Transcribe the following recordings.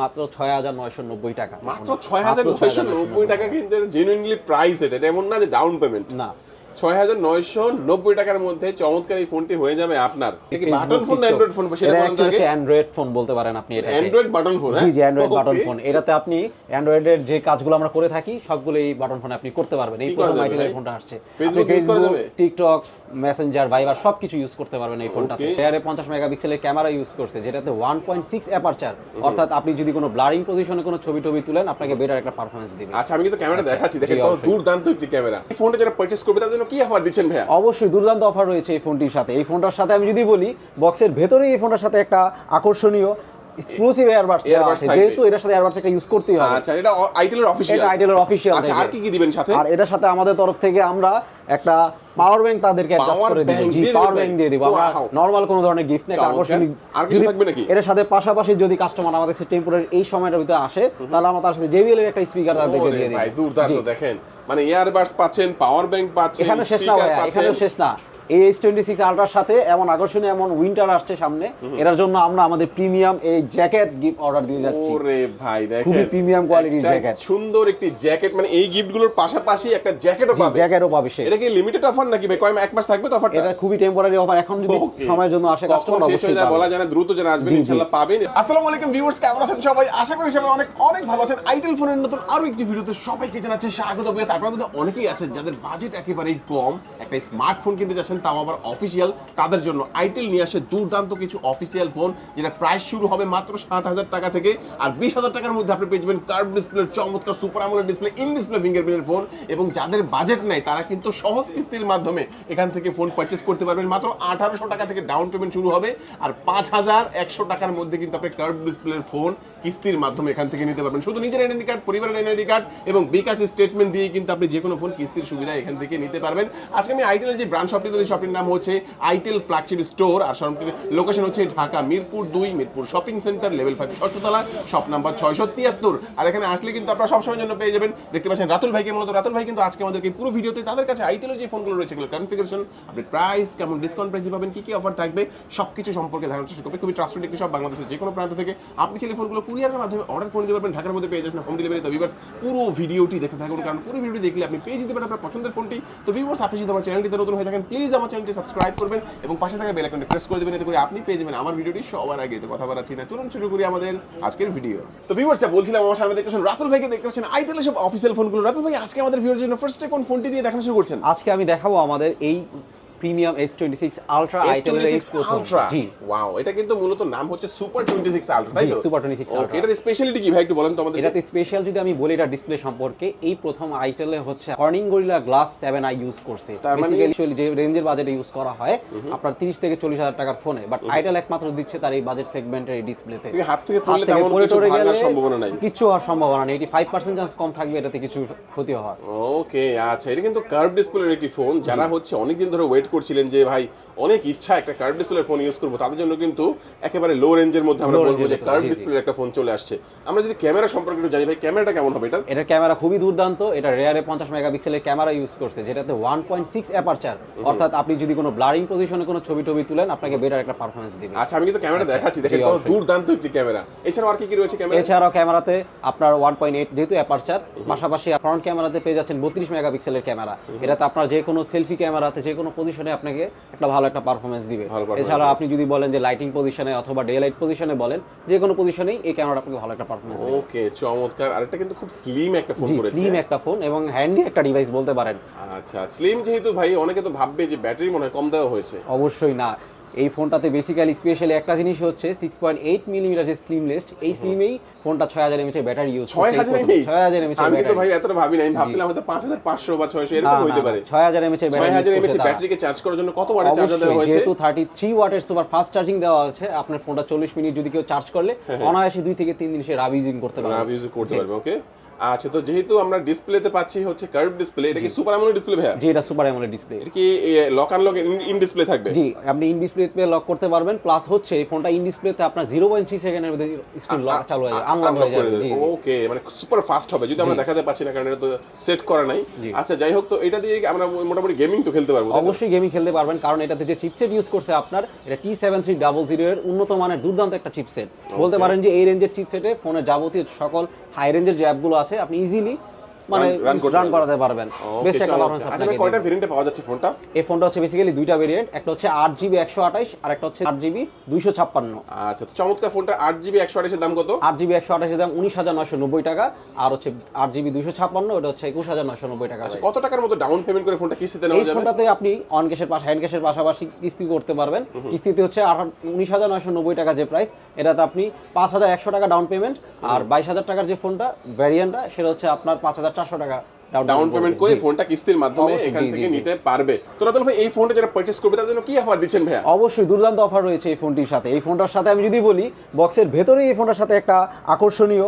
মাত্র ছয় হাজার নয়শো নব্বই টাকা। মাত্র ছয় হাজার নয়শো নব্বই টাকা কিন্তু জেনুইনলি প্রাইস এটা এটা এমন না যে ডাউন পেমেন্ট না। ছয় হাজার নয়শো নব্বই টাকার মধ্যে চমৎকার এই ফোনটি হয়ে যাবে আপনার। বাটন ফোন না অ্যান্ড্রয়েড ফোন সেটা হচ্ছে অ্যান্ড্রয়েড ফোন বলতে পারেন আপনি এটা অ্যান্ড্রয়েড বাটন ফোন জি জি অ্যান্ড্রয়েড বাটন ফোন এটাতে আপনি অ্যান্ড্রয়েডের যে কাজগুলো আমরা করে থাকি সবগুলো এই বাটন ফোনে আপনি করতে পারবেন। এই প্রথম আইটেলের ফোনটা আসছে। যাবে? টিকটক মেসেঞ্জার ভাইবার সবকিছু ইউজ করতে পারবেন এই ফোনটাতে. এয়ারে পঞ্চাশ মেগাপিক্সেলের ক্যামেরা ইউজ করছে যেটাতে ওয়ান পয়েন্ট সিক্স অ্যাপারচার অর্থাৎ আপনি যদি কোনো ব্লারিং পজিশনে কোনো ছবি টবি তুলেন আপনাকে বেটার একটা পারফরমেন্স দিবে। আচ্ছা আমি কিন্তু ক্যামেরা দেখাচ্ছি দেখেন কত অবশ্যই। দুর্দান্ত একটি ক্যামেরা। এই ফোনটা যারা পারচেজ করবে তাদের জন্য কি অফার দিচ্ছেন ভাইয়া? অবশ্যই দুর্দান্ত অফার রয়েছে এই ফোনটির সাথে। এই ফোনটার সাথে আমি যদি বলি বক্সের ভেতরেই এই ফোনটার সাথে একটা আকর্ষণীয় এক্সক্লুসিভ এয়ারবাডস দেওয়া আছে। যেহেতু এটার সাথে এয়ারবাডস একটা ইউজ করতেই হবে। আচ্ছা এটা আইটেলের অফিসিয়াল এটা আইটেলের অফিসিয়াল আচ্ছা আর কি কি দিবেন সাথে? আর এটার সাথে আমাদের তরফ থেকে আমরা একটা পাওয়ার ব্যাংক তাদেরকে অ্যাডজাস্ট করে দিব। জি পাওয়ার ব্যাংক দিয়ে দিব। আমরা নরমাল কোনো ধরনের গিফট নেই। আকর্ষণীয় আর কিছু থাকবে নাকি? এর সাথে পাশাপাশি যদি কাস্টমার আমাদের কাছে টেম্পোরারি এই সময়টার ভিতরে আসে তাহলে আমরা তার সাথে জেবিএল এর একটা স্পিকার তাদেরকে দিয়ে দিই ভাই দুর্দান্ত। জি। দেখেন মানে ইয়ারবাডস পাচ্ছেন পাওয়ার ব্যাংক পাচ্ছেন এখানে শেষ না এখানে শেষ না। এই এইচ টোয়েন্টি সিক্স আলট্রার সাথে এমন আকর্ষণীয় এমন উইন্টার আসছে সামনে। এটার জন্য আমরা আমাদের প্রিমিয়াম এই জ্যাকেট গিফট অর্ডার দিয়ে যাচ্ছি। ওরে ভাই দেখেন। খুবই quality-র একটা jacket। সুন্দর একটি জ্যাকেট মানে এই গিফটগুলোর পাশাপাশি একটা জ্যাকেটও পাবে। জ্যাকেটও পাবে সে। এটা কি লিমিটেড অফার নাকি ভাই? কয় এক মাস থাকবে তো অফারটা এটা খুবই টেম্পোরারি অফার এখন যদি সময়ের জন্য আসে কাস্টমার অবশ্যই পাবে। বলা যায় না দ্রুত আসবেন। ইনশাআল্লাহ পাবেন। আসসালামু আলাইকুম ভিউয়ার্স কেমন আছেন সবাই? আশা করি সবাই অনেক অনেক ভালো আছেন। আইটেল ফোনের নতুন আরও একটি ভিডিওতে সবাইকে জানাচ্ছি স্বাগত। মধ্যে অনেকেই আছেন যাদের বাজেট একেবারেই কম। একটা স্মার্টফোন কিনতে যাচ্ছেন তাও আবার অফিসিয়াল তাদের জন্য। আইটেল নিয়ে আসে দুর্দান্ত কিছু অফিসিয়াল ফোন যেটা প্রাইস শুরু হবে মাত্র সাত হাজার টাকা থেকে। আর বিশ হাজার টাকার মধ্যে আপনি পেয়ে যাবেন কার্ভ ডিসপ্লের চমৎকার সুপার আমলের ডিসপ্লে ইন ডিসপ্লে ফিঙ্গারপ্রিন্টের ফোন এবং যাদের বাজেট নাই, তারা কিন্তু সহজ কিস্তির মাধ্যমে এখান থেকে ফোন পারচেস করতে পারবেন। মাত্র আঠারোশো টাকা থেকে ডাউন পেমেন্ট শুরু হবে। আর পাঁচ হাজার একশো টাকার মধ্যে কিন্তু আপনি কার্ভ ডিসপ্লের ফোন কিস্তির মাধ্যমে এখান থেকে নিতে পারবেন। শুধু নিজের এনআইডি কার্ড পরিবারের এনআইডি কার্ড এবং বিকাশ স্টেটমেন্ট দিয়ে কিন্তু আপনি যে কোনো ফোন কিস্তির সুবিধা এখান থেকে নিতে পারবেন। আজকে আমি আইটেলের যে ব্রাঞ্চ শপটি তৈরি শপটির নাম হচ্ছে আইটেল ফ্ল্যাগশিপ স্টোর আর শপটির লোকেশন হচ্ছে ঢাকা মিরপুর দুই, Mirpur shopping centre level five ষষ্ঠতলা shop number ছয়শো তিয়াত্তর। আর এখানে আসলে কিন্তু আপনারা সবসময়ের জন্য পেয়ে যাবেন। দেখতে পাচ্ছেন রাতুল ভাইকে মূলত। রাতুল ভাই কিন্তু আজকে আমাদেরকে পুরো ভিডিওতে তাদের কাছে আইটেলের যে ফোনগুলো রয়েছে, এগুলো কনফিগারেশন আপনি প্রাইস কেমন ডিসকাউন্ট প্রাইসে পাবেন, কি কি অফার থাকবে, সবকিছু সম্পর্কে ধারণা চেষ্টা করবে। খুবই ট্রাস্টেড একটি সব বাংলাদেশের যে কোনো প্রান্ত থেকে। আপনি চাইলে ফোনগুলো কুরিয়ারের মাধ্যমে অর্ডার করে দিতে পারবেন। ঢাকার মধ্যে পেয়ে যাচ্ছেন হোম ডেলিভারি তো ভিউয়ার্স পুরো ভিডিওটি দেখতে থাকুন। কারণ পুরো ভিডিও দেখলে আপনি পেয়ে যেতে পারেন আপনার পছন্দের ফোনটি তো ভিউয়ার্স আপনি যদি আমার চ্যানেলটিতে নতুন হয়ে থাকেন প্লিজ আমার চ্যানেলটি সাবস্ক্রাইব করবেন এবং পাশে থাকা বেল আইকনটি প্রেস করে দেবেন, এতে করে আপনি পেয়ে যাবেন আমার ভিডিওটি সবার আগে। তো কথা বলাছি না, চলুন শুরু করি আমাদের আজকের ভিডিও তো ভিউয়ার্স বলছিলাম, আমার সামনে দেখতে পাচ্ছেন রাতুল ভাইকে দেখতে পাচ্ছেন আইটেলের সব অফিসিয়াল ফোনগুলো রাতুল ভাই, আজকে আমাদের ভিউয়ার্স জন্য ফার্স্টে কোন ফোনটি দিয়ে দেখানো শুরু করছেন? আজকে আমি দেখাবো আমাদের এই premium S twenty six ultra আইটেলের এই S26 প্রথম। জি। ওয়াও এটা কিন্তু মূলত নাম হচ্ছে সুপার 26 আলট্রা তাই তো? Super 26 Ultra। ওকে এটার স্পেশালিটি কি ভাই একটু বলেন তো আমাদের এটাতে স্পেশাল যদি আমি বলি এটা ডিসপ্লে সম্পর্কে এই প্রথম আইটেলে হচ্ছে Corning Gorilla glass seven i use করছে। মানে- বেসিক্যালি যে রেঞ্জের বাজেটে ইউজ করা হয় আপনার তিরিশ থেকে চল্লিশ হাজার টাকার ফোনে বাট আইটেল একমাত্র দিচ্ছে তার এই বাজেট সেগমেন্টের এই ডিসপ্লেতে হাত থেকে পড়লে তেমন কিছু ভাঙার সম্ভাবনা নাই। কিছু হওয়ার সম্ভাবনা নেই। এটি ফাইভ পার্সেন্ট চান্স কম থাকবে এটাতে কিছু ক্ষতি হওয়ার। ওকে আচ্ছা এটা কিন্তু কার্ভ ডিসপ্লের একটি ফোন যারা হচ্ছে অনেকদিন ধরে ওয়েট করছিলেন যে ভাই অনেক ইচ্ছা একটা কার্ভ ডিসপ্লের ফোন ইউজ করব। তাদের জন্য কিন্তু একেবারে লো রেঞ্জের মধ্যে আমরা বলব যে কার্ভ। ডিসপ্লের একটা ফোন চলে আসছে। আমরা যদি ক্যামেরা সম্পর্কে একটু জানি ভাই ক্যামেরাটা কেমন হবে এটা এটার ক্যামেরা খুবই দুর্দান্ত। এটা রেয়ারে পঞ্চাশ মেগাপিক্সেলের ক্যামেরা ইউজ করছে যেটাতে ওয়ান পয়েন্ট সিক্স অ্যাপারচার অর্থাৎ আপনি যদি কোনো ব্লারিং পজিশনে কোনো ছবি টবি তুলেন আপনাকে বেটার একটা পারফরমেন্স দিবে। আচ্ছা আমি কিন্তু ক্যামেরা দেখাচ্ছি দেখেন কত দুর্দান্ত একটি ক্যামেরা এছাড়াও আর কি কি রয়েছে ক্যামেরা এছাড়াও ক্যামেরাতে আপনার ওয়ান পয়েন্ট এইট যেহেতু অ্যাপারচার পাশাপাশি ফ্রন্ট ক্যামেরাতে পেয়ে যাচ্ছেন বত্রিশ মেগাপিক্সেলের ক্যামেরা এটাতে আপনার যে কোনো সেলফি ক্যামেরাতে যে কোনো পজিশনে আপনাকে একটা ভালো একটা পারফরমেন্স দিবে। এছাড়া আপনি যদি বলেন যে লাইটিং পজিশনে অথবা ডে লাইট পজিশনে বলেন যে কোনো পজিশনেই এই ক্যামেরা আপনাকে ভালো একটা পারফরমেন্স দিবে। ওকে চমৎকার। আর এটা কিন্তু খুব স্লিম একটা ফোন করেছে। স্লিম একটা ফোন এবং হ্যান্ডি একটা ডিভাইস বলতে পারেন। আচ্ছা স্লিম যেহেতু ভাই অনেকে তো ভাববে যে ব্যাটারি মনে হয় কম দেওয়া হয়েছে। অবশ্যই না। এই ফোনটাতে বেসিক্যালি স্পেশালি একটা জিনিস হচ্ছে সিক্স পয়েন্ট এইট মিলিমিটার যে স্লিম লিস্ট এই স্লিমেই ফোনটা ছয় হাজার এমএচ ব্যাটারি ইউজ ছয় হাজার ছয় হাজার এমএচ আমি কিন্তু ভাই এতটা ভাবি না আমি ভাবছিলাম হয়তো পাঁচ হাজার পাঁচশো বা ছয়শো এরকম হইতে পারে। ছয় হাজার এমএচ এর ছয় হাজার এমএচ ব্যাটারি ব্যাটারিকে চার্জ করার জন্য কত ওয়াটের চার্জার দেওয়া হয়েছে? যেহেতু থার্টি থ্রি ওয়াটের সুপার ফাস্ট চার্জিং দেওয়া আছে আপনার ফোনটা চল্লিশ মিনিট যদি কেউ চার্জ করলে হ্যাঁ, অনায়াসে দুই থেকে তিন দিন সে রাব ইউজিং করতে পারবে। রাব ইউজ করতে পারবে ওকে আচ্ছা তো যেহেতু আমরা ডিসপ্লেতে পাচ্ছি হচ্ছে কার্ভ ডিসপ্লে এটা কি সুপার আমোলেড ডিসপ্লে ভাইয়া? যে এটা সুপার অ্যামোলেড ডিসপ্লে এটা কি লক আনলক ইন ডিসপ্লে থাকবে? জি আপনি ইন ডিসপ্লেতে লক করতে পারবেন প্লাস হচ্ছে এই ফোনটা ইন ডিসপ্লেতে আপনার জিরো পয়েন্ট থ্রি সেকেন্ডের মধ্যে স্ক্রিন লক চালু হয়ে যাবে আনলক হয়ে যাবে। জি জি। ওকে মানে সুপার ফাস্ট হবে যদি আমরা দেখাতে পারছি না কারণ এটা তো সেট করা নাই। আচ্ছা যাই হোক তো এটা দিয়ে আমরা মোটামুটি গেমিং তো খেলতে পারব অবশ্যই গেমিং খেলতে পারবেন কারণ এটাতে যে চিপসেট ইউজ করছে আপনার এটা T seven three double zero এর উন্নত মানের দুর্দান্ত একটা চিপসেট বলতে পারেন যে এই রেঞ্জের চিপসেটে ফোনের যাবতীয় সকল হাই রেঞ্জের যে অ্যাপগুলো আছে আপনি ইজিলি মানে রান করাতে পারবেন। বেস্ট একটা চমৎকার। পারফরমেন্স আচ্ছা আপনাকে কয়টা ভেরিয়েন্টে পাওয়া যাচ্ছে ফোনটা এই ফোনটা হচ্ছে বেসিক্যালি দুইটা ভেরিয়েন্ট একটা হচ্ছে আট জিবি একশো আঠাইশ আর একটা হচ্ছে আট জিবি দুইশো ছাপ্পান্ন। আচ্ছা তো চমৎকার ফোনটা আট জিবি একশো আঠাশের দাম কত? আট জিবি একশো আঠাশের দাম উনিশ হাজার নয়শো নব্বই টাকা আর হচ্ছে আট জিবি দুইশো ছাপ্পান্ন হচ্ছে একুশ হাজার নয়শো নব্বই টাকা আচ্ছা কত টাকার মতো ডাউন পেমেন্ট করে ফোনটা কিস্তিতে এই নেওয়া যাবে? ফোনটাতে আপনি অন ক্যাশের পাশে হ্যান্ড ক্যাশের পাশাপাশি কিস্তি করতে পারবেন। কিস্তিতে হচ্ছে উনিশ হাজার নয়শো নব্বই টাকা যে প্রাইস এটাতে আপনি পাঁচ হাজার একশো টাকা ডাউন পেমেন্ট আর বাইশ হাজার টাকার যে ফোনটা ভ্যারিয়েন্টটা সেটা হচ্ছে আপনার পাঁচ হাজার চারশো টাকা ডাউন পেমেন্ট করে ফোনটা কিস্তির মাধ্যমে এখান থেকে নিতে পারবে। তো রাতুল ভাই এই ফোনটা যারা পারচেজ করবে তাদের জন্য কি অফার দিচ্ছেন ভাইয়া? অবশ্যই দুর্দান্ত অফার রয়েছে এই ফোনটির সাথে। এই ফোনটার সাথে আমি যদি বলি বক্সের ভেতরেই এই ফোনটার সাথে একটা আকর্ষণীয়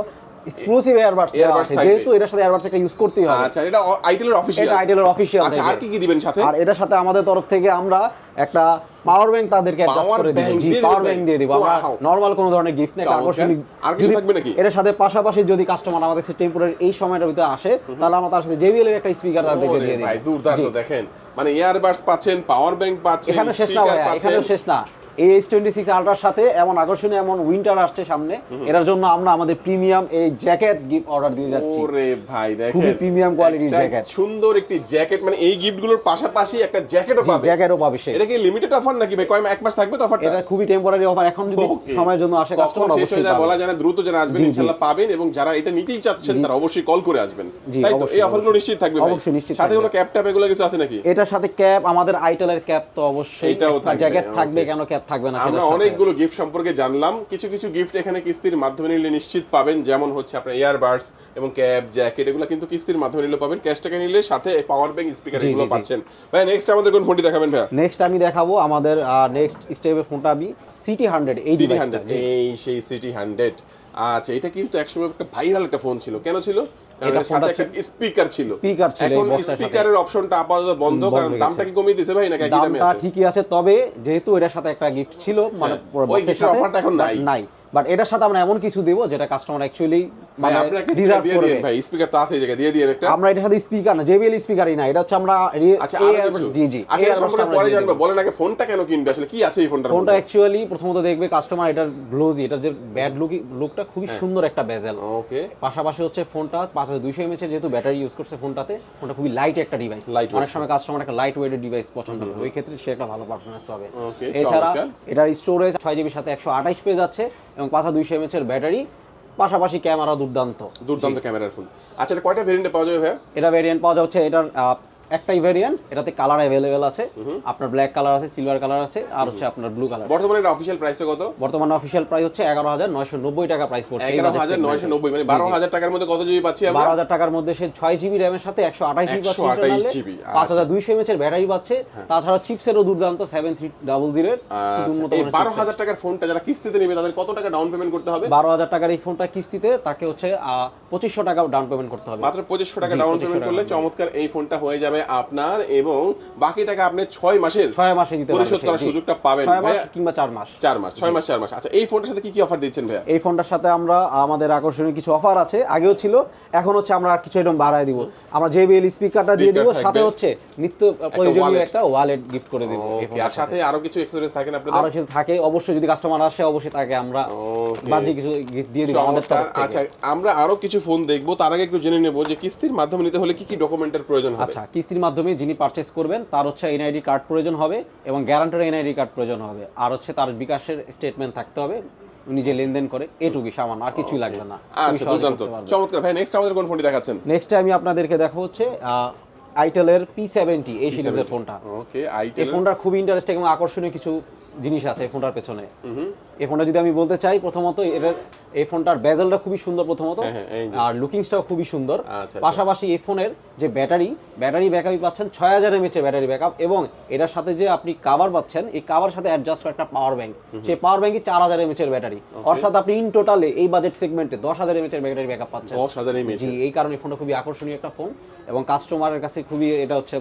এক্সক্লুসিভ এয়ারবাডস আছে যেহেতু এটার সাথে এয়ারবাডস একটা ইউজ করতেই হবে। আচ্ছা এটা আইটেলের অফিসিয়াল এটা আইটেলের অফিসিয়াল আচ্ছা আর কি কি দিবেন সাথে? আর এটার সাথে আমাদের তরফ থেকে আমরা একটা পাওয়ার ব্যাংক তাদেরকে অ্যাডজাস্ট করে দিব। জি পাওয়ার ব্যাংক দিয়ে দিব। আমরা নরমাল কোনো ধরনের গিফট আকর্ষণীয় আর কিছু থাকবে নাকি? এর সাথে পাশাপাশি যদি কাস্টমার আমাদের কাছে টেম্পোরারি এই সময়টার ভিতরে আসে তাহলে আমরা তার সাথে জেবিএল এর একটা স্পিকার তাদেরকে দিয়ে দিই ভাই দুর্দান্ত দেখেন। মানে ইয়ারবাডস পাচ্ছেন পাওয়ার ব্যাংক পাচ্ছেন এখানে শেষ না। এখানেও শেষ না। এই টোয়েন্টি সিক্স আলট্রার সাথে এমন আকর্ষণীয় এমন উইন্টার আসছে সামনে। এটার জন্য আমরা আমাদের প্রিমিয়াম এই জ্যাকেট গিফট অর্ডার দিয়ে যাচ্ছি। ওরে ভাই দেখেন। খুবই quality একটা jacket। সুন্দর একটি জ্যাকেট মানে এই গিফটগুলোর পাশাপাশি একটা জ্যাকেটও পাবে। জ্যাকেটও পাবে সে। এটা কি লিমিটেড অফার নাকি ভাই? কয় এক মাস থাকবে তো অফারটা এটা খুবই টেম্পোরারি অফার এখন যদি সময়ের জন্য আসে কাস্টমার শেষ হয়ে যায় বলা যায় না দ্রুত যারা আসবেন। ইনশাআল্লাহ পাবেন এবং যারা এটা নিতেই চাচ্ছেন তারা অবশ্যই কল করে আসবেন। তাই তো? এই অফারগুলো অবশ্যই। নিশ্চিত থাকবে ভাই। অবশ্যই নিশ্চিত সাথে। কোনো ক্যাপ ট্যাপ এগুলো কিছু আছে নাকি? এটার সাথে ক্যাপ আমাদের আইটেলের ক্যাপ তো অবশ্যই। জ্যাকেট থাকবে কেন ক্যাপ থাকবে না আমরা অনেকগুলো গিফট সম্পর্কে জানলাম। কিছু কিছু গিফট এখানে কিস্তির মাধ্যমে নিলে নিশ্চিত পাবেন যেমন হচ্ছে আপনার ইয়ারবাডস এবং ক্যাপ জ্যাকেট এগুলো কিন্তু কিস্তির মাধ্যমে নিলে পাবেন। ক্যাশ টাকা নিলে সাথে পাওয়ার ব্যাংক স্পিকার এগুলো। পাচ্ছেন। ভাই নেক্সট আমাদের কোন ফোনটি দেখাবেন ভাই নেক্সট আমি দেখাবো আমাদের নেক্সট স্টেপের ফোনটা আমি সিটি হান্ড্রেড এই সিটি হান্ড্রেড এই সেই সিটি হান্ড্রেড আচ্ছা এটা কিন্তু একসময় একটা ভাইরাল একটা ফোন ছিল। কেন ছিল? এটার সাথে একটা স্পিকার ছিল। স্পিকার ছিল এখন। স্পিকারের অপশনটা আপাতত বন্ধ কারণ দামটা কি কমিয়ে দিয়েছে ভাই নাকি দামটা ঠিকই আছে তবে যেহেতু এটার সাথে একটা গিফট ছিল মানে হ্যাঁ, পুরো ওই বক্সের সাথে এখন নাই। বাট এটার সাথে আমরা এমন কিছু দেব যেটা কাস্টমার অ্যাকচুয়ালি মানে ভাই স্পিকার তো আছে এই জায়গায় দিয়ে একটা। আমরা এটার সাথে স্পিকার না জেবিএল স্পিকারই না এটা হচ্ছে আমরা আচ্ছা জি জি আচ্ছা এই এটা Airbuds সম্পর্কে পরে জানব। বলেন আগে ফোনটা কেন কিনবে? আসলে কি আছে এই ফোনটার ফোনটা অ্যাকচুয়ালি প্রথমত দেখবে কাস্টমার এটার গ্লোজি এটার যে ব্যাড লুক লুকটা খুবই হ্যাঁ। সুন্দর একটা বেজেল ওকে পাশাপাশি হচ্ছে ফোনটা পাঁচ হাজার দুইশো এমএচ এর যেহেতু ব্যাটারি ইউজ করছে ফোনটাতে ফোনটা খুবই লাইট একটা ডিভাইস। অনেক সময় কাস্টমার একটা লাইট ওয়েটের ডিভাইস পছন্দ করে। ওই ক্ষেত্রে সে একটা ভালো পারফরমেন্স পাবে। Okay, এছাড়া এটার স্টোরেজ ছয় জিবির সাথে একশো আঠাইশ পেয়ে যাচ্ছে এবং পাঁচ হাজার দুইশো এর ব্যাটারি পাশাপাশি ক্যামেরা দুর্দান্ত। দুর্দান্ত ক্যামেরার ফোন আচ্ছা এটা কয়টা ভেরিয়েন্টে পাওয়া যাবে ভাই এটা ভেরিয়েন্ট পাওয়া যাচ্ছে এটার একটাই ভেরিয়েন্ট এটাতে কালার অ্যাভেলেবেল আছে। আপনার ব্ল্যাক কালার আছে সিলভার কালার আছে আর হচ্ছে আপনার ব্লু কালার বর্তমানে এটা অফিসিয়াল প্রাইসটা কত? বর্তমানে অফিসিয়াল প্রাইস হচ্ছে এগারো হাজার নয়শো নব্বই টাকা প্রাইস পড়ছে এই এগারো budget হাজার segment-এ। নয়শো নব্বই মানে বারো হাজার টাকার মধ্যে কত জিবি পাচ্ছি আমরা? বারো হাজার টাকার মধ্যে সে ছয় জিবি র্যামের সাথে একশো আঠাশ জিবি 128 GB, পাঁচ হাজার দুইশো এমএচ এর ব্যাটারি পাচ্ছে। তাছাড়া চিপসেরও দুর্দান্ত সেভেন থ্রি ডাবল জিরো আচ্ছা, এই বারো হাজার টাকার ফোনটা যারা কিস্তিতে নেবে তাদের কত টাকা ডাউন পেমেন্ট করতে হবে? বারো হাজার টাকার এই ফোনটা কিস্তিতে তাকে হচ্ছে পঁচিশশো টাকা ডাউন পেমেন্ট করতে হবে। মাত্র পঁচিশশো টাকা ডাউন পেমেন্ট করলে চমৎকার এই ফোনটা হয়ে যাবে। আপনার এবং বাকি টাকা আপনি ছয় মাসের ছয় মাসে দিতে পরিশোধ করার সুযোগটা পাবেন। ছয় মাস কিংবা চার মাস। চার মাস ছয় মাস চার মাস। আচ্ছা এই ফোনটার সাথে কি কি অফার দিচ্ছেন ভাইয়া? এই ফোনটার সাথে আমরা আমাদের আকর্ষণীয় কিছু অফার আছে। আগেও ছিল এখন হচ্ছে আমরা কিছু এরকম বাড়ায় দিব। আমরা জেবিএল স্পিকারটা দিয়ে দিব সাথে হচ্ছে নিত্য প্রয়োজনীয় একটা ওয়ালেট গিফট করে দিব আর সাথে আরও কিছু এক্সেসরিজ থাকেন আপনাদের? আরও কিছু থাকে। অবশ্যই যদি কাস্টমার আসে অবশ্যই তাকে আমরা. বাজে কিছু গিফট দিয়ে দিব আমাদের আচ্ছা আমরা আরও কিছু ফোন দেখব। তার আগে একটু জেনে নেব যে কিস্তির মাধ্যমে নিতে হলে কি কি ডকুমেন্টের প্রয়োজন হবে? আচ্ছা কিস্তির মাধ্যমে যিনি পারচেস করবেন তার হচ্ছে এনআইডি কার্ড প্রয়োজন হবে এবং গ্যারান্টার এনআইডি কার্ড প্রয়োজন হবে। আর হচ্ছে তার বিকাশের স্টেটমেন্ট থাকতে হবে উনি যে লেনদেন করে এটুকুই সামান্য আর কিছুই লাগবে না। আচ্ছা দুর্দান্ত। চমৎকার। ভাই নেক্সট আমাদের কোন ফোনটি দেখাচ্ছেন? নেক্সট আমি আপনাদেরকে দেখাবো হচ্ছে আইটেলের পি সেভেন্টি এই সিরিজের ফোনটা ওকে এই আইটেল ফোনটা খুব ইন্টারেস্টিং এবং আকর্ষণীয় কিছু জিনিস আছে এই ফোনটার পেছনে। এই ফোনটা যদি আমি বলতে চাই প্রথমত এর এই ফোনটার বেজেলটা খুবই সুন্দর প্রথমত। হ্যাঁ, হ্যাঁ। আর লুকিংসটাও খুবই সুন্দর। আচ্ছা, আচ্ছা। পাশাপাশি এই ফোনের যে ব্যাটারি ব্যাটারি ব্যাকআপই পাচ্ছেন ছয় হাজার এমএচ এর ব্যাটারি ব্যাকআপ এবং এটার সাথে যে আপনি কাভার পাচ্ছেন এই কাভার সাথে অ্যাডজাস্ট করা একটা পাওয়ার ব্যাংক সেই পাওয়ার ব্যাংকই চার হাজার এমএচ এর ব্যাটারি। অর্থাৎ আপনি ইন টোটালে এই বাজেট সেগমেন্টে দশ হাজার এমএচ এর ব্যাটারি ব্যাকআপ পাচ্ছেন। দশ হাজার এমএচ এই কারণে ফোনটা খুবই আকর্ষণীয় একটা ফোন এবং কাস্টমারের কাছে খুবই এটা হচ্ছে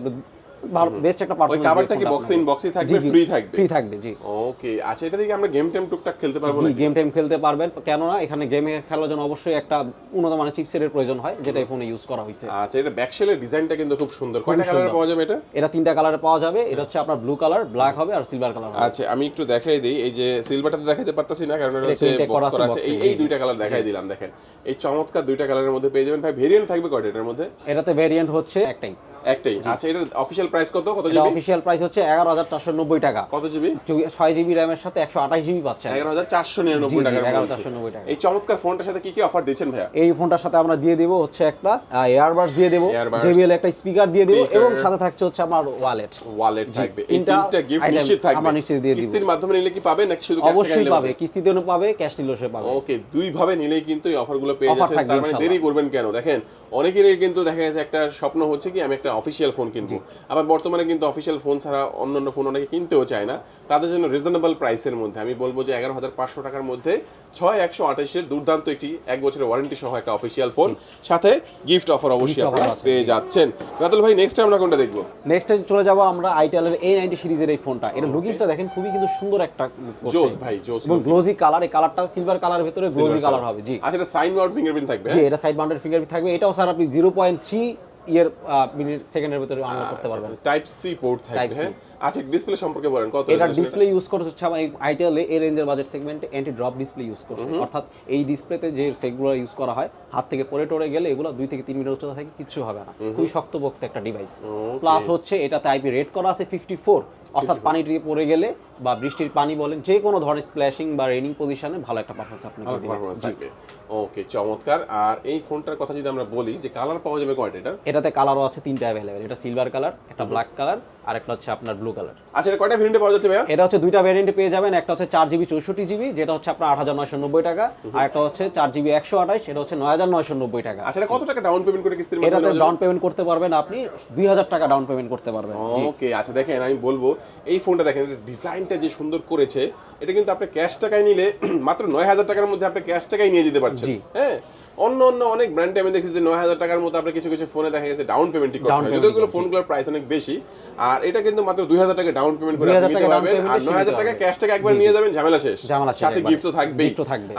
বেস্ট একটা ওই পারফরম্যান্স কাভারটা কি বক্স ইন বক্সই থাকবে? ফ্রি থাকবে? ফ্রি থাকবে জি। ওকে আচ্ছা এটা থেকে আমরা গেম টেম টুকটাক খেলতে পারব নাকি? গেম টাইম খেলতে পারবেন কেননা এখানে গেমে খেলার জন্য অবশ্যই একটা উন্নত মানের চিপসেটের প্রয়োজন হয় যেটা এই ফোনে ইউজ করা হয়েছে। আচ্ছা এটা ব্যাকশেলের ডিজাইনটা কিন্তু খুব সুন্দর। কয়টা কালারে পাওয়া যাবে এটা? এটা তিনটা কালারে পাওয়া যাবে এটা হচ্ছে আপনার ব্লু কালার ব্ল্যাক হবে আর সিলভার কালার হবে। আচ্ছা আমি একটু দেখাই দিই এই যে সিলভারটা তো দেখাইতে পারতাছি না কারণ এটা হচ্ছে বক্স করা আছে। এই। দুইটা কালার দেখাই দিলাম দেখেন। এই চমৎকার দুইটা কালারের মধ্যে পেয়ে যাবেন। ভাই ভেরিয়েন্ট থাকবে কয়টা এটার মধ্যে? এটাতে ভেরিয়েন্ট হচ্ছে একটাই। একটাই। আচ্ছা এটার অফিশিয়াল প্রাইস কত? কত জিবি অফিসিয়াল প্রাইস হচ্ছে এগারো হাজার চারশো নব্বই টাকা। কত জিবি চৌ- ছয় জিবি র্যামের সাথে একশো আঠাশ জিবি পাচ্ছেন। এগারো হাজার চারশো নিরানব্বই জি, জি, টাকার 11,490 টাকা। এই চমৎকার ফোনটার সাথে কি কি অফার দিচ্ছেন ভাইয়া? এই ফোনটার সাথে আমরা দিয়ে দেবো হচ্ছে একটা এয়ারবাডস দিয়ে দেবো Earbuds, একটা স্পিকার দিয়ে দেবো এবং সাথে থাকছে হচ্ছে আমার ওয়ালেট ওয়ালেট থাকবে। এই তিনটা গিফট নিশ্চিত থাকবে। আমরা নিশ্চিত দিয়ে দিব। কিস্তির মাধ্যমে নিলে কি পাবে নাকি শুধু cash টাকা নিলে পাবে কিস্তিতেও পাবে ক্যাশ নিলেও সে পাবে। ওকে দুই ভাবে নিলেই কিন্তু এই অফারগুলো পেয়ে যাচ্ছেন তার মানে দেরি করবেন কেন? দেখেন অনেকেরই কিন্তু দেখা গেছে একটা স্বপ্ন হচ্ছে কি আমি একটা অফিসিয়াল ফোন কিনবো। আবার বর্তমানে কিন্তু অফিসিয়াল ফোন ছাড়া অন্যান্য ফোন অনেকে কিনতেও চায় না। তাদের জন্য রিজনেবল প্রাইসের মধ্যে। আমি বলব যে এগারো হাজার পাঁচশো টাকার মধ্যে ছয় একশো আঠাশের দুর্দান্ত একটি এক বছরের ওয়ারেন্টি সহ একটা অফিসিয়াল ফোন সাথে গিফট অফার অবশ্যই আপনারা পেয়ে যাচ্ছেন। রাতুল ভাই নেক্সট আমরা কোনটা দেখব? নেক্সট টাইম চলে যাব আমরা আইটেলের এ নাইনটি সিরিজের এই ফোনটা এটা লুকিংসটা দেখেন খুবই কিন্তু সুন্দর একটা জোস ভাই জোস এবং গ্লোজি কালার এই কালারটা সিলভার কালারের ভিতরে গ্লোজি কালার হবে জি। আচ্ছা এটা সাইন আউট ফিঙ্গারপ্রিন্ট থাকবে জি এটা সাইড মাউন্টেড ফিঙ্গারপ্রিন্ট থাকবে। এটাও স্যার জিরো পয়েন্ট থ্রি ইয়ার মিনিট সেকেন্ডের ভিতরে আনলক করতে পারবেন টাইপ সি পোর্ট থাকবে। হ্যাঁ? আচ্ছা ডিসপ্লে সম্পর্কে বলেন কত এটা ডিসপ্লে ইউজ করছে হচ্ছে আমার আইটেলে এই রেঞ্জের বাজেট সেগমেন্টে অ্যান্টি ড্রপ ডিসপ্লে ইউজ করছে। অর্থাৎ এই ডিসপ্লেতে যে সেটগুলো ইউজ করা হয় হাত থেকে পড়ে টরে গেলে এগুলো দুই থেকে তিন মিটার উচ্চতা থাকে কিচ্ছু হবে না। খুবই শক্তপোক্ত একটা ডিভাইস প্লাস হচ্ছে এটাতে আইপি রেট করা আছে ফিফটি ফোর অর্থাৎ পানি দিয়ে পড়ে গেলে বা বৃষ্টির পানি বলেন যে কোনো ধরনের স্প্ল্যাশিং বা রেনিং পজিশনে ভালো একটা পারফরমেন্স ওকে চমৎকার। আর এই ফোনটার কথা যদি আমরা বলি যে কালার পাওয়া যাবে কয়টা এটা এটাতে কালারও আছে তিনটা অ্যাভেলেবেল এটা সিলভার কালার একটা ব্ল্যাক কালার আর একটা হচ্ছে আপনার ব্লু কালার আচ্ছা এটা কয়টা ভেরিয়েন্টে পাওয়া যাচ্ছে ভাইয়া? এটা হচ্ছে দুইটা ভ্যারিয়েন্টে পেয়ে যাবেন একটা হচ্ছে চার জিবি চৌষট্টি জিবি যেটা হচ্ছে আপনার আট হাজার নয়শো নব্বই টাকা আর একটা হচ্ছে চার জিবি একশো আঠাশ এটা হচ্ছে নয় হাজার নয়শো নব্বই টাকা। আচ্ছা কত টাকা ডাউন পেমেন্ট করে কিস্তির এটাতে ডাউন পেমেন্ট করতে পারবেন আপনি দুই হাজার টাকা ডাউন পেমেন্ট করতে পারবেন। ওকে আচ্ছা দেখেন আমি বলব এই ফোনটা দেখেন ডিজাইনটা যে সুন্দর করেছে এটা কিন্তু আপনি ক্যাশ টাকায় নিলে মাত্র নয় হাজার টাকার মধ্যে আপনি ক্যাশ টাকায় নিয়ে যেতে পারছেন। হ্যাঁ? অন্য অন্য অনেক ব্র্যান্ডে আমি দেখছি যে নয় হাজার টাকার মতো আপনার কিছু কিছু ফোনে দেখা গেছে ডাউন পেমেন্টই করতে হয়। যদিও এগুলো ফোনগুলোর প্রাইস অনেক বেশি আর এটা কিন্তু মাত্র দুই হাজার টাকা ডাউন পেমেন্ট করে আপনি নিতে পারবেন। আর নয় হাজার টাকা ক্যাশ টাকা একবার নিয়ে যাবেন ঝামেলা শেষ। সাথে। গিফট তো থাকবে।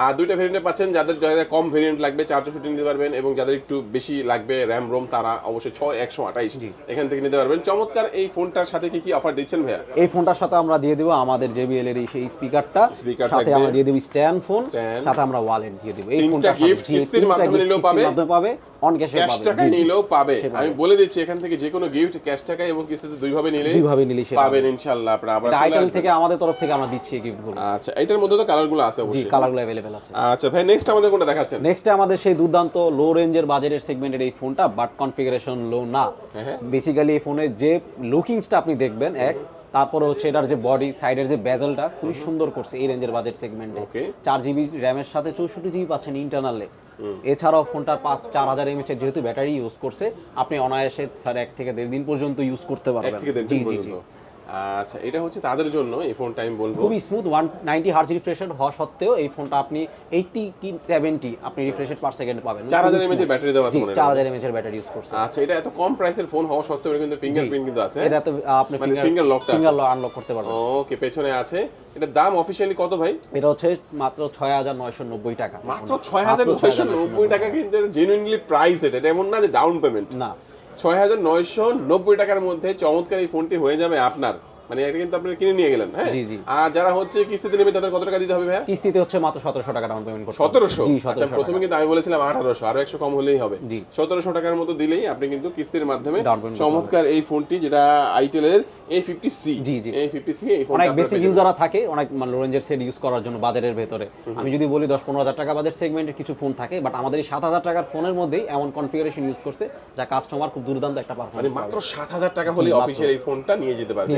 আর দুইটা ভেরিয়েন্টে পাচ্ছেন যাদের কম ভেরিয়েন্ট লাগবে চার চৌষট্টি নিতে পারবেন এবং যাদের একটু বেশি লাগবে র্যাম রোম তারা অবশ্যই ছয় একশো আঠাইশ এখান থেকে নিতে পারবেন। চমৎকার এই ফোনটার সাথে কি কি অফার দিচ্ছেন ভাইয়া? এই ফোনটার সাথে আমরা দিয়ে দেবো আমাদের জেবিএল এর সেই স্পিকারটা Speaker সাথে আমরা দিয়ে দেবো স্ট্যান্ড ফোন সাথে আমরা ওয়ালেট দিয়ে দেবো। এই ফোনটা gift কিস্তির মাধ্যমে নিলেও পাবে। পাবে অন ক্যাশে ক্যাশ টাকায় জি, জি। নিলেও পাবে। আমি বলে দিচ্ছি এখান থেকে যে কোনো গিফট ক্যাশ টাকায় এবং কিস্তিতে দুইভাবে নিলে দুইভাবে নিলে পাবেন ইনশাআল্লাহ আপনারা। আবার আইটেল থেকে আমাদের তরফ থেকে আমরা দিচ্ছি এই গিফটগুলো আচ্ছা এটার মধ্যে তো কালারগুলো আছে জি কালারগুলো অ্যাভেলেবেল আছে। আচ্ছা ভাই নেক্সট আমাদের কোনটা দেখাচ্ছেন? নেক্সটে আমাদের সেই দুর্দান্ত লো রেঞ্জের বাজেটের সেগমেন্টের এই ফোনটা বাট কনফিগারেশন লো না। হ্যাঁ, হ্যাঁ। বেসিক্যালি এই ফোনের যে লুকিংসটা আপনি দেখবেন এক তারপরে হচ্ছে এটার যে বডি সাইডের যে বেজেলটা খুবই সুন্দর করছে এই রেঞ্জের বাজেট সেগমেন্টে. চার জিবি র্যামের সাথে চৌষট্টি জিবি পাচ্ছেন ইন্টারনালে এছাড়াও ফোনটা পাঁচ চার হাজার এমএচ এর যেহেতু ব্যাটারি ইউজ করছে আপনি অনায়াসে স্যার এক থেকে দেড় দিন পর্যন্ত ইউজ করতে পারবেন। জি জি আচ্ছা এটা হচ্ছে তাদের জন্য এই ফোনটা আমি বলব। খুবই smooth one ninety hertz refresh হওয়া সত্ত্বেও এই ফোনটা আপনি এইটটি কি সেভেন্টি আপনি রিফ্রেশ পার সেকেন্ড পাবেন। 4000 mAh এর battery দেওয়া আছে চার হাজার এমএচ এর ব্যাটারি ইউজ করছে। আচ্ছা এটা এত কম প্রাইসের ফোন হওয়া সত্ত্বেও এটা কিন্তু ফিঙ্গারপ্রিন্ট কিন্তু আছে। এটাতে আপনি মানে finger lockটা আছে। ফিঙ্গার আনলক করতে পারবেন। ওকে পেছনে আছে। এটার দাম অফিসিয়ালি কত ভাই? এটা হচ্ছে মাত্র ছয় হাজার নয়শো নব্বই টাকা। মাত্র ছয় হাজার নয়শো নব্বই টাকা কিন্তু জেনুইনলি প্রাইস এটা। এটা এমন না যে ডাউন পেমেন্ট না। ছয় হাজার নয়শো নব্বই টাকার মধ্যে চমৎকার এই ফোনটি হয়ে যাবে আপনার। মানে এটা কিন্তু আপনি কিনে নিয়ে গেলেন হ্যাঁ জি, জি। আর যারা হচ্ছে কিস্তিতে নেবে তাদের কত টাকা দিতে হবে ভাইয়া কিস্তিতে হচ্ছে মাত্র সতেরোশো টাকা ডাউন পেমেন্ট করতে হবে। সতেরোশো জি আচ্ছা সতেরোশো প্রথমে কিন্তু আমি বলেছিলাম আঠারোশো আরও একশো কম হলেই হবে জি। সতেরোশো টাকার মতো দিলেই আপনি কিন্তু কিস্তির মাধ্যমে চমৎকার এই ফোনটি যেটা আইটেলের এ ফিফটি সি জি, জি। এ ফিফটি সি এই ফোনটা অনেক যাবেন। ইউজাররা থাকে অনেক মানে সেট ইউজ করার জন্য বাজারের ভেতরে আমি যদি বলি দশ পনেরো হাজার টাকা বাজার সেগমেন্টের কিছু ফোন থাকে বাট আমাদের এই সাত হাজার টাকার ফোনের মধ্যেই এমন কনফিগারেশন ইউজ করছে যা কাস্টমার খুব দুর্দান্ত একটা মানে মাত্র সাত হাজার টাকা হলে। অফিসিয়াল এই ফোনটা নিয়ে যেতে পারবে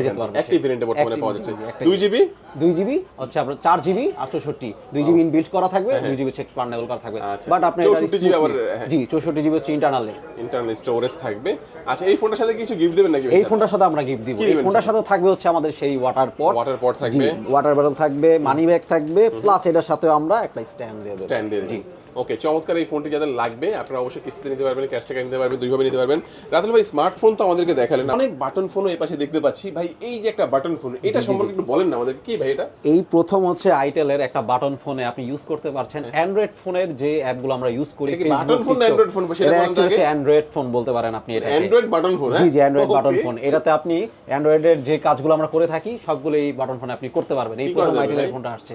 সে। ভেরিয়েন্টে বর্তমানে পাওয়া যাচ্ছে। জি, একটাই। দুই জিবি দুই জিবি হচ্ছে আপনার চার জিবি আর চৌষট্টি দুই জিবি ইনবিল্ট করা থাকবে দুই জিবি হচ্ছে এক্সপান্ডেবল করা থাকবে। হ্যাঁ। আচ্ছা। বাট আপনি 64 GB আবার, হ্যাঁ। জি চৌষট্টি জিবি হচ্ছে ইন্টারনালে ইন্টারনাল স্টোরেজ থাকবে। আচ্ছা এই ফোনটার সাথে কিছু গিফট দেবেন নাকি এই ফোনটার সাথে আমরা গিফট দিব। এই ফোনটার সাথে থাকবে হচ্ছে আমাদের সেই ওয়াটার পট ওয়াটার পট থাকবে। ওয়াটার ব্যারেল থাকবে মানি ব্যাগ থাকবে প্লাস এটার সাথে আমরা একটা স্ট্যান্ড দিয়ে দেবো। স্ট্যান্ড দিয়ে জি। দেবেন। ওকে চমৎকার এই ফোনটি যাদের লাগবে আপনারা অবশ্যই কিস্তিতে নিতে পারবেন ক্যাশ টাকা নিতে পারবেন দুইভাবে নিতে পারবেন। রাতুল ভাই স্মার্টফোন তো আমাদেরকে দেখালেন। অনেক বাটন ফোনও এই পাশে দেখতে পাচ্ছি। ভাই এই যে একটা বাটন ফোন এটা সম্পর্কে একটু বলেন না আমাদের কি ভাই এটা? এই প্রথম হচ্ছে আইটেলের একটা বাটন ফোনে আপনি ইউজ করতে পারছেন। অ্যান্ড্রয়েড ফোনের যে অ্যাপগুলো আমরা ইউজ করি এটা কি Facebook, button phone না TikTok, Android phone? সেটা। হচ্ছে অ্যান্ড্রয়েড ফোন বলতে পারেন আপনি এটা অ্যান্ড্রয়েড বাটন ফোন জি জি অ্যান্ড্রয়েড বাটন. ফোন এটাতে আপনি অ্যান্ড্রয়েডের যে কাজগুলো আমরা করে থাকি সবগুলো এই বাটন ফোনে আপনি করতে পারবেন। এই প্রথম আইটেলের ফোনটা আসছে।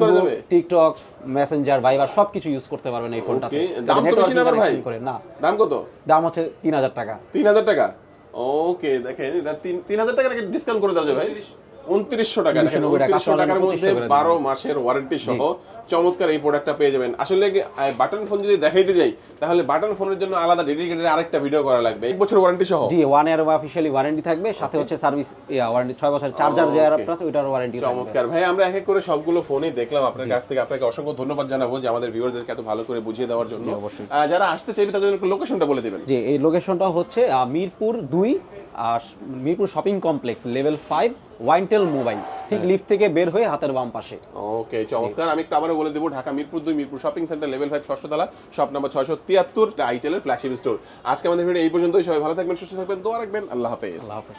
করা টিকটক মেসেঞ্জার ভাইবার সবকিছু ইউজ করতে পারবেন এই ফোনটাতে দাম তো বেশি না ভাই? করে না। দাম কত? দাম হচ্ছে তিন হাজার টাকা। তিন হাজার টাকা? ওকে দেখেন এটা তিন তিন হাজার টাকা ডিসকাউন্ট করে দেওয়া যাবে ভাই। উনত্রিশশো টাকা দেখেন উনত্রিশশো টাকার মধ্যে বারো মাসের ওয়ারেন্টি সহ চমৎকার এই প্রোডাক্টটা পেয়ে যাবেন। আসলে বাটন ফোন যদি দেখাইতে যাই তাহলে বাটন ফোনের জন্য আলাদা ডেডিকেটেড আরেকটা ভিডিও করা লাগবে। এক বছর ওয়ারেন্টি সহ। জি ওয়ান ইয়ার অফিসিয়ালি ওয়ারেন্টি থাকবে সাথে হচ্ছে সার্ভিস ওয়ারেন্টি ছয় বছর চার্জার যে. আপনার ওইটার ওয়ারেন্টি চমৎকার। ভাই আমরা এক এক করে সবগুলো ফোনই দেখলাম আপনার কাছ থেকে। আপনাকে অসংখ্য ধন্যবাদ জানাব যে আমাদের ভিউয়ারদেরকে এত ভালো করে বুঝিয়ে দেওয়ার জন্য। অবশ্যই। যারা আসতে চাইবে তাদের লোকেশনটা বলে দিবেন। যে এই লোকেশনটা হচ্ছে মিরপুর দুই Mirpur shopping complex level five ওয়াইনটেল mobile ঠিক হ্যাঁ। লিফট থেকে বের হয়ে হাতের বাম পাশে। ওকে চমৎকার। আমি একটু আবারও বলে দেবো ঢাকা মিরপুর দুই Mirpur shopping centre level five ষষ্ঠতলা shop নম্বর ছয়শো তিয়াত্তর আইটেলের ফ্ল্যাগশিপ স্টোর আজকে আমাদের ভিডিও এই পর্যন্তই। সবাই ভালো থাকবেন সুস্থ থাকবেন দোয়া রাখবেন। আল্লাহ হাফেজ। আল্লাহ হাফেজ।